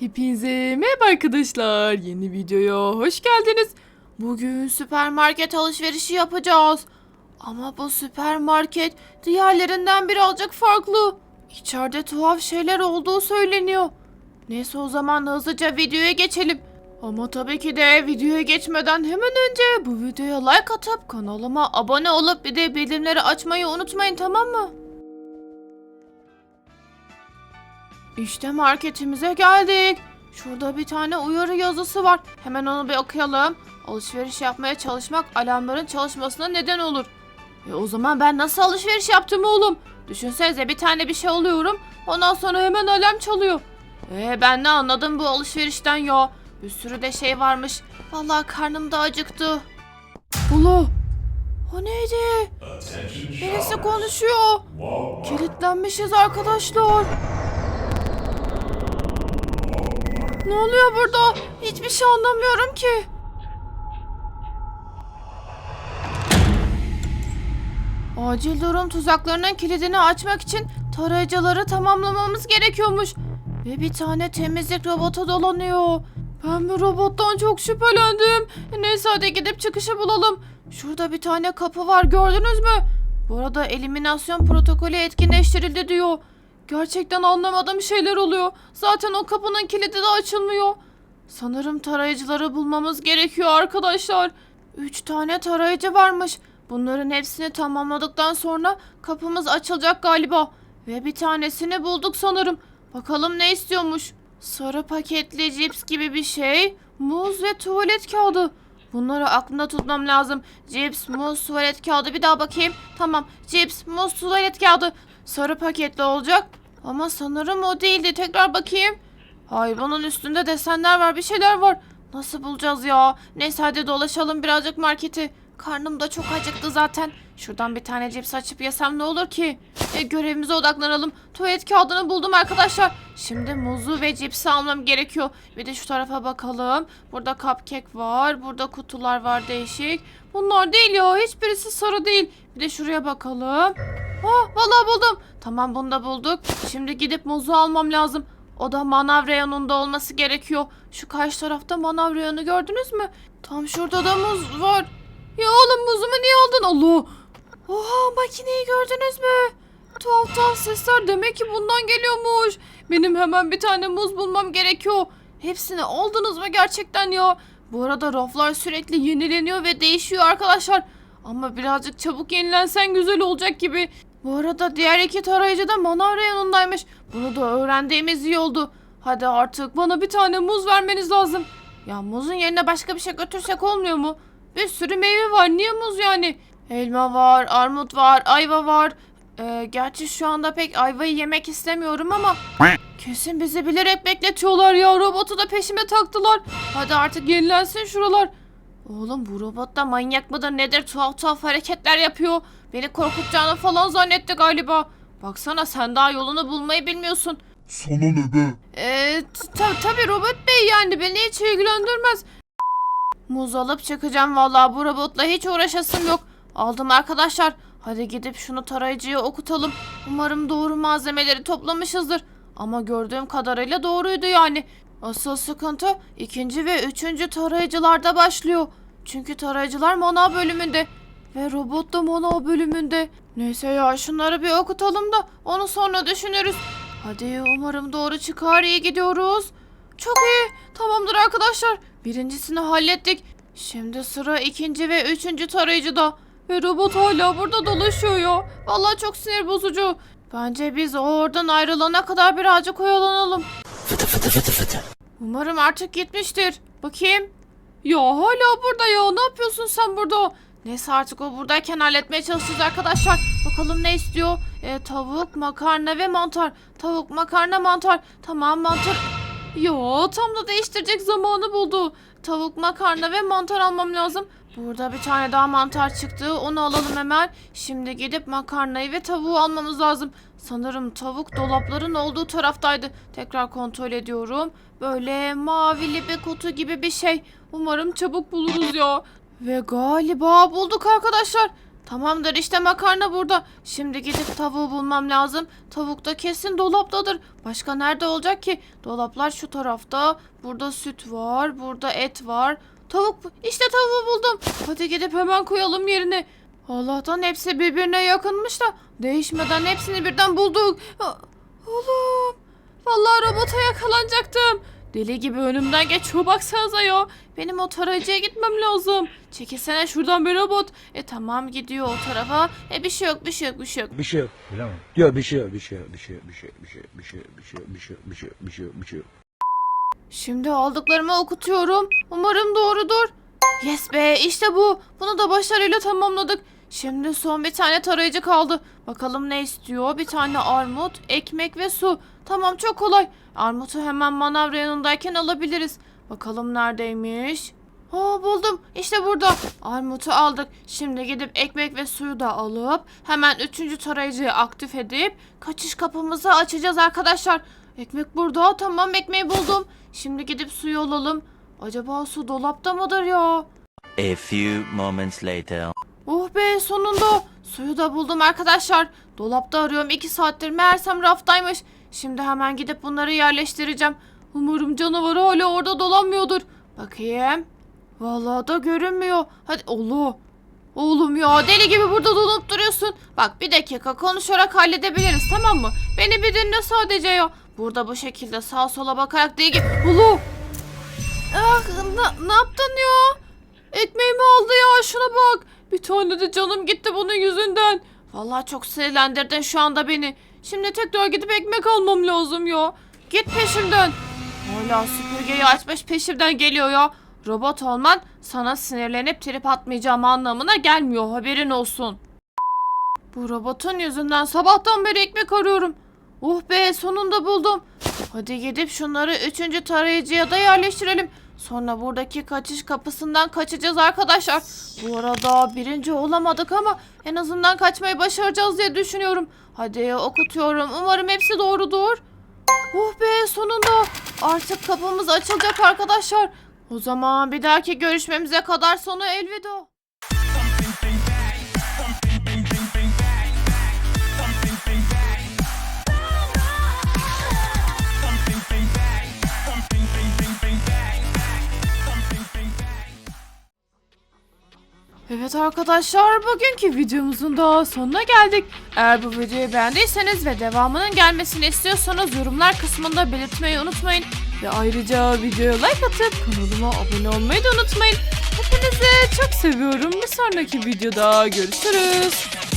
Hepinize merhaba arkadaşlar. Yeni videoya hoş geldiniz. Bugün süpermarket alışverişi yapacağız. Ama bu süpermarket diğerlerinden birazcık farklı. İçeride tuhaf şeyler olduğu söyleniyor. Neyse o zaman hızlıca videoya geçelim. Ama tabii ki de videoya geçmeden hemen önce bu videoya like atıp kanalıma abone olup bir de bildirimleri açmayı unutmayın tamam mı? İşte marketimize geldik. Şurada bir tane uyarı yazısı var. Hemen onu bir okuyalım. Alışveriş yapmaya çalışmak alarmların çalışmasına neden olur. E o zaman ben nasıl alışveriş yaptım oğlum? Düşünsenize bir tane bir şey alıyorum. Ondan sonra hemen alarm çalıyor. E ben ne anladım bu alışverişten ya? Bir sürü de şey varmış. Vallahi karnım da acıktı. Ulu. O neydi? Birisi konuşuyor. Kilitlenmişiz arkadaşlar. Ne oluyor burada? Hiçbir şey anlamıyorum ki. Acil durum tuzaklarının kilidini açmak için tarayıcıları tamamlamamız gerekiyormuş. Ve bir tane temizlik robotu dolanıyor. Ben bu robottan çok şüphelendim. Neyse hadi gidip çıkışı bulalım. Şurada bir tane kapı var gördünüz mü? Bu arada eliminasyon protokolü etkinleştirildi diyor. Gerçekten anlamadığım şeyler oluyor. Zaten o kapının kilidi de açılmıyor. Sanırım tarayıcıları bulmamız gerekiyor arkadaşlar. Üç tane tarayıcı varmış. Bunların hepsini tamamladıktan sonra kapımız açılacak galiba. Ve bir tanesini bulduk sanırım. Bakalım ne istiyormuş. Sarı paketli cips gibi bir şey. Muz ve tuvalet kağıdı. Bunları aklımda tutmam lazım. Cips, muz, tuvalet kağıdı. Bir daha bakayım. Tamam. Cips, muz, tuvalet kağıdı. Sarı paketli olacak. Ama sanırım o değildi. Tekrar bakayım. Hayır bunun üstünde desenler var. Bir şeyler var. Nasıl bulacağız ya? Neyse hadi dolaşalım birazcık marketi. Karnım da çok acıktı zaten. Şuradan bir tane cips açıp yesem ne olur ki? E, görevimize odaklanalım. Tuvalet kağıdını buldum arkadaşlar. Şimdi muzu ve cipsi almam gerekiyor. Bir de şu tarafa bakalım. Burada cupcake var. Burada kutular var değişik. Bunlar değil ya. Hiçbirisi sarı değil. Bir de şuraya bakalım. Ah vallahi buldum. Tamam bunu da bulduk. Şimdi gidip muzu almam lazım. O da manav reyonunda olması gerekiyor. Şu karşı tarafta manav reyonu gördünüz mü? Tam şurada da muz var. Ya oğlum muzumu niye aldın? Allah. Oha makineyi gördünüz mü? Tuhaf tuhaf sesler demek ki bundan geliyormuş. Benim hemen bir tane muz bulmam gerekiyor. Hepsini aldınız mı gerçekten ya? Bu arada raflar sürekli yenileniyor ve değişiyor arkadaşlar. Ama birazcık çabuk yenilensen güzel olacak gibi. Bu arada diğer iki tarayıcı da manav reyonundaymış. Bunu da öğrendiğimiz iyi oldu. Hadi artık bana bir tane muz vermeniz lazım. Ya muzun yerine başka bir şey götürsek olmuyor mu? Bir sürü meyve var. Niye muz yani? Elma var, armut var, ayva var. Ee, gerçi şu anda pek ayvayı yemek istemiyorum ama kesin bizi bilerek bekletiyorlar ya. Robotu da peşime taktılar. Hadi artık yenilensin şuralar. Oğlum bu robot da manyak mıdır nedir tuhaf tuhaf hareketler yapıyor. Beni korkutacağını falan zannetti galiba. Baksana sen daha yolunu bulmayı bilmiyorsun. Sana ne be? Ee, tabi tabi robot bey yani beni hiç ilgilendirmez. Muz alıp çıkacağım vallahi bu robotla hiç uğraşasım yok. Aldım arkadaşlar. Hadi gidip şunu tarayıcıya okutalım. Umarım doğru malzemeleri toplamışızdır. Ama gördüğüm kadarıyla doğruydu yani. Asıl sıkıntı ikinci ve üçüncü tarayıcılarda başlıyor. Çünkü tarayıcılar manav bölümünde. Ve robot da manav bölümünde. Neyse ya şunları bir okutalım da onu sonra düşünürüz. Hadi umarım doğru çıkar iyi gidiyoruz. Çok iyi. Tamamdır arkadaşlar. Birincisini hallettik. Şimdi sıra ikinci ve üçüncü tarayıcıda. Ve robot hala burada dolaşıyor ya. Vallahi çok sinir bozucu. Bence biz o oradan ayrılana kadar birazcık oyalanalım. Umarım artık gitmiştir. Bakayım. Ya hala burada ya. Ne yapıyorsun sen burada? Neyse artık o buradayken halletmeye çalışacağız arkadaşlar. Bakalım ne istiyor? Ee, tavuk, makarna ve mantar. Tavuk, makarna, mantar. Tamam mantar. Yo tam da değiştirecek zamanı buldu. Tavuk, makarna ve mantar almam lazım. Burada bir tane daha mantar çıktı. Onu alalım hemen. Şimdi gidip makarnayı ve tavuğu almamız lazım. Sanırım tavuk dolapların olduğu taraftaydı. Tekrar kontrol ediyorum. Böyle mavili bir kutu gibi bir şey. Umarım çabuk buluruz ya. Ve galiba bulduk arkadaşlar. Tamamdır işte makarna burada. Şimdi gidip tavuğu bulmam lazım. Tavuk da kesin dolaptadır. Başka nerede olacak ki? Dolaplar şu tarafta. Burada süt var. Burada et var. Tavuk işte tavuğu buldum. Hadi gidip hemen koyalım yerine. Allah'tan hepsi birbirine yakınmış da değişmeden hepsini birden bulduk. Oğlum. Vallahi robota yakalanacaktım. Deli gibi önümden geçiyor baksanıza ya. Benim o tarayıcıya gitmem lazım. Çekilsene şuradan bir robot. E tamam gidiyor o tarafa. E bir şey yok bir şey yok bir şey yok. Bir şey yok. Mi? Yok bir şey yok, bir şey yok, bir şey yok, bir şey yok, bir şey yok, bir şey yok, bir şey yok, bir şey yok, bir şey yok, bir şey yok, bir şey yok. Şimdi aldıklarımı okutuyorum. Umarım doğrudur. Yes be işte bu. Bunu da başarıyla tamamladık. Şimdi son bir tane tarayıcı kaldı. Bakalım ne istiyor? Bir tane armut, ekmek ve su. Tamam çok kolay. Armutu hemen manavra yanındayken alabiliriz. Bakalım neredeymiş? Aa buldum. İşte burada. Armutu aldık. Şimdi gidip ekmek ve suyu da alıp hemen üçüncü tarayıcıyı aktif edip kaçış kapımızı açacağız arkadaşlar. Ekmek burada. Tamam ekmeği buldum. Şimdi gidip suyu alalım. Acaba su dolapta mıdır ya? A few moments later. Oh be sonunda. Suyu da buldum arkadaşlar. Dolapta arıyorum 2 saattir meğersem raftaymış. Şimdi hemen gidip bunları yerleştireceğim. Umarım canavar hala orada dolanmıyordur. Bakayım. Vallahi da görünmüyor. Hadi oğlum. Oğlum ya deli gibi burada dolanıp duruyorsun. Bak bir dakika konuşarak halledebiliriz tamam mı? Beni bir dinle sadece ya. Burada bu şekilde sağa sola bakarak değil ki. Oğlum. Ah ne, ne yaptın ya? Ekmeğimi aldı ya şuna bak. Bir tane de canım gitti bunun yüzünden. Vallahi çok sinirlendirdin şu anda beni. Şimdi tekrar gidip ekmek almam lazım ya. Git peşimden. Hala süpürgeyi açmış peşimden geliyor ya. Robot olman sana sinirlenip trip atmayacağım anlamına gelmiyor haberin olsun. Bu robotun yüzünden sabahtan beri ekmek arıyorum. Oh be sonunda buldum. Hadi gidip şunları üçüncü tarayıcıya da yerleştirelim. Sonra buradaki kaçış kapısından kaçacağız arkadaşlar. Bu arada birinci olamadık ama en azından kaçmayı başaracağız diye düşünüyorum. Hadi okutuyorum. Umarım hepsi doğrudur. Oh be sonunda artık kapımız açılacak arkadaşlar. O zaman bir dahaki görüşmemize kadar sonu elveda. Evet arkadaşlar bugünkü videomuzun da sonuna geldik. Eğer bu videoyu beğendiyseniz ve devamının gelmesini istiyorsanız yorumlar kısmında belirtmeyi unutmayın. Ve ayrıca videoya like atıp kanalıma abone olmayı da unutmayın. Hepinizi çok seviyorum. Bir sonraki videoda görüşürüz.